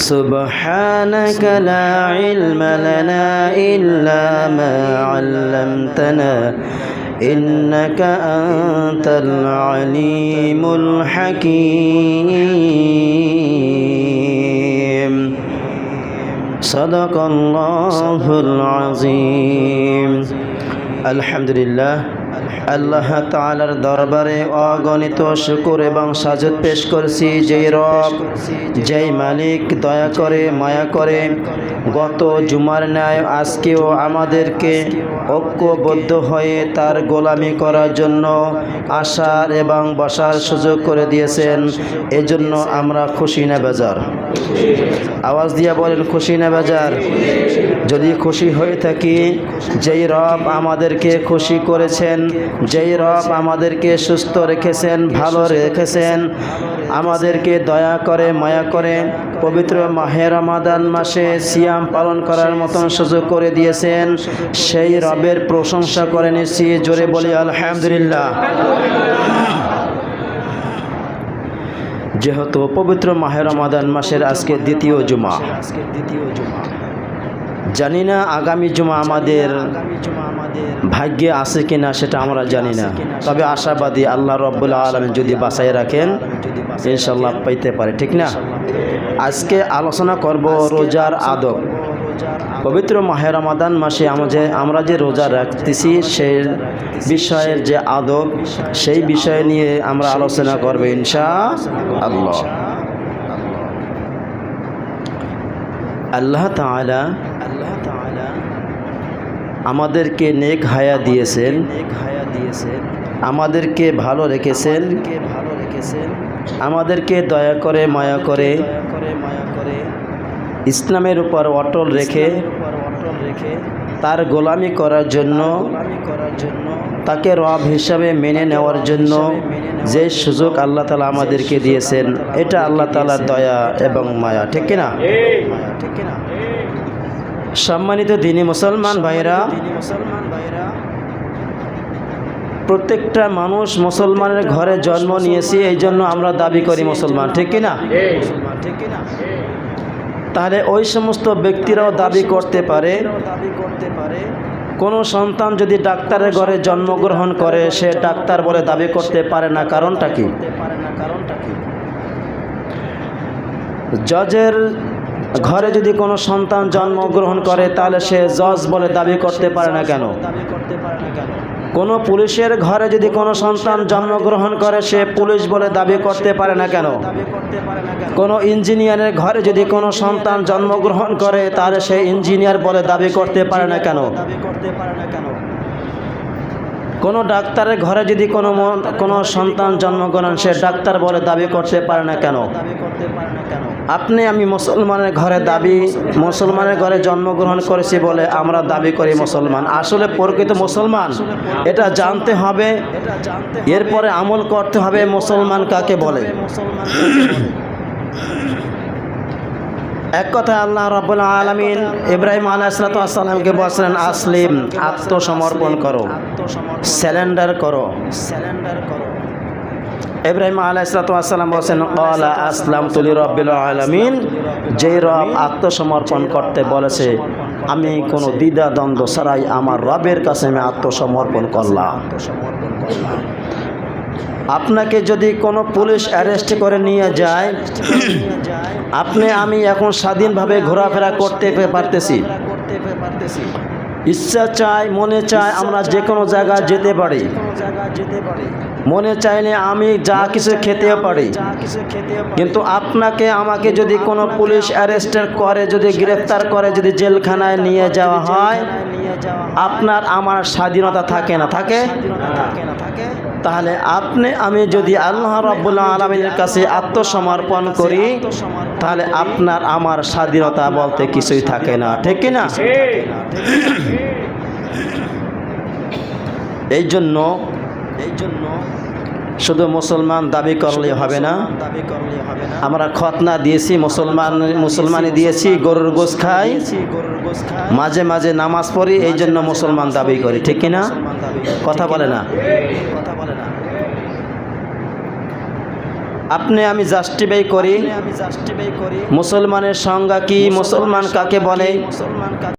سبحانك لا علم لنا إلا ما علمتنا إنك أنت العليم الحكيم صدق الله العظيم الحمد لله আল্লাহ তাআলার দরবারে অগণিত শুকুর এবং সাজত পেশ করছি, যেই রব, যেই মালিক, দয়া করে, মায়া করে, গত জুমার ন্যায় আজকেও আমাদেরকে ঐক্যবদ্ধ হয়ে তার গোলামি করার জন্য আসার এবং বসার সুযোগ করে দিয়েছেন। এজন্য আমরা খুশি না বেজার। আওয়াজ দিয়া বলেন, খুশি না বেজার? যদি খুশি হয়ে থাকি, যেই রব আমাদেরকে খুশি করেছেন যেই রব আমাদেরকে সুস্থ রেখেছেন, ভালো রেখেছেন, আমাদেরকে দয়া করে, মায়া করে পবিত্র মাহে রমাদান মাসে সিয়াম পালন করার মতন সুযোগ করে দিয়েছেন। সেই রবের প্রশংসা করে নিচ্ছি। জোরে বলি, আলহামদুলিল্লাহ। যেহেতু পবিত্র মাহে রমাদান মাসের আজকে দ্বিতীয় জুমা। দ্বিতীয় জুমা জানি না আগামী জুমা আমাদের ভাগ্যে আছে কিনা সেটা আমরা জানি না। তবে আশাবাদী আল্লাহ রব্বুল আলম যদি বাঁচাই রাখেন ইনশাল্লাহ পাইতে পারে ঠিক না? আজকে আলোচনা করব রোজার আদব। পবিত্র মাহের রমাদান মাসে আমাদের আমরা যে রোজা রাখতেছি সেই বিষয়ের যে আদব সেই বিষয় নিয়ে আমরা আলোচনা করব ইনশা আল্লাহ। আল্লাহ তাআলা আমাদেরকে নেক হায়া দিয়েছেন। হায়া দিয়েছেন আমাদেরকে ভালো রেখেছেন। ভালো রেখেছেন আমাদেরকে দয়া করে মায়া করে। করে মায়া করে ইসলামের উপর অটল রেখে অটল রেখে তার গোলামি করার জন্য করার জন্য তাকে রব হিসাবে মেনে নেওয়ার জন্য যে সুযোগ আল্লাহ তালা আমাদেরকে দিয়েছেন এটা আল্লাহ তালার দয়া এবং মায়া ঠিক কিনা? ঠিক কিনা? সম্মানিত দিনী মুসলমান ভাইরা প্রত্যেকটা মানুষ মুসলমানের ঘরে জন্ম নিয়েছি এই জন্য আমরা দাবি করি মুসলমান ঠিক কিনা? ঠিক কিনা? তাহলে ওই সমস্ত ব্যক্তিরাও দাবি করতে পারে। দাবি করতে পারে। কোনো সন্তান যদি ডাক্তারের ঘরে জন্মগ্রহণ করে সে ডাক্তার বলে দাবি করতে পারে না কারণটা কি? জজের ঘরে যদি কোনো সন্তান জন্মগ্রহণ করে, তাহলে সে জজ বলে দাবি করতে পারে না কেন? কোনো পুলিশের ঘরে যদি কোনো সন্তান জন্মগ্রহণ করে, সে পুলিশ বলে দাবি করতে পারে না কেন? কোনো ইঞ্জিনিয়ারের ঘরে যদি কোনো সন্তান জন্মগ্রহণ করে, তাহলে সে ইঞ্জিনিয়ার বলে দাবি করতে পারে না কেন? কোনো ডাক্তারের ঘরে যদি কোনো কোনো সন্তান জন্মগ্রহণ, সে ডাক্তার বলে দাবি করতে পারে না কেন? আপনি আমি মুসলমানের ঘরে দাবি, মুসলমানের ঘরে জন্মগ্রহণ করেছি বলে আমরা দাবি করি মুসলমান। আসলে প্রকৃত মুসলমান, এটা জানতে হবে। এরপরে আমল করতে হবে মুসলমান কাকে বলে? এক কথা আল্লাহ রব্বুল আলমিন ইব্রাহিম আলাইসালামকে বলছিলেন, আসলিম, আত্মসমর্পণ করো স্যালেন্ডার করো। স্যালেন্ডার করো ইব্রাহিম আলাইসালাম বলছেন কলা আসলাম তুলি রব্বিল আলমিন। যেই রব আত্মসমর্পণ করতে বলেছে, আমি কোনো দ্বিধা দ্বন্দ্ব ছাড়াই আমার রবের কাছে আমি আত্মসমর্পণ করলাম। আপনাকে যদি কোনো পুলিশ অ্যারেস্ট করে নিয়ে যায়, আপনি আমি এখন স্বাধীনভাবে ঘোরাফেরা করতে পারতেছি। ইচ্ছা চায়, মনে চায় আমরা যে কোনো জায়গায় যেতে পারি। মনে চাইলে আমি যা কিছু খেতেও পারি। কিন্তু আপনাকে আমাকে যদি কোনো পুলিশ অ্যারেস্ট করে, যদি গ্রেফতার করে, যদি জেলখানায় নিয়ে যাওয়া হয়, আপনার আমার স্বাধীনতা থাকে না, থাকে? তাহলে আপনি আমি যদি আল্লাহ রব্বুল্লাহ আলমিনের কাছে আত্মসমর্পণ করি তাহলে আপনার আমার স্বাধীনতা বলতে কিছুই থাকে না ঠিক না? এই জন্য এই জন্য শুধু মুসলমান দাবি করলে হবে না। আমরা খতনা দিয়েছি মুসলমান মুসলমানি দিয়েছি গরুর গোস খাই। গরুর গোস খাই। মাঝে মাঝে নামাজ পড়ি এই জন্য মুসলমান দাবি করি ঠিক কিনা কথা বলে না কথা বলে না আপনি আমি জাস্টিফাই করি। আমি জাস্টিফাই করি। মুসলমানের সংজ্ঞা কি? মুসলমান কাকে বলে? মুসলমান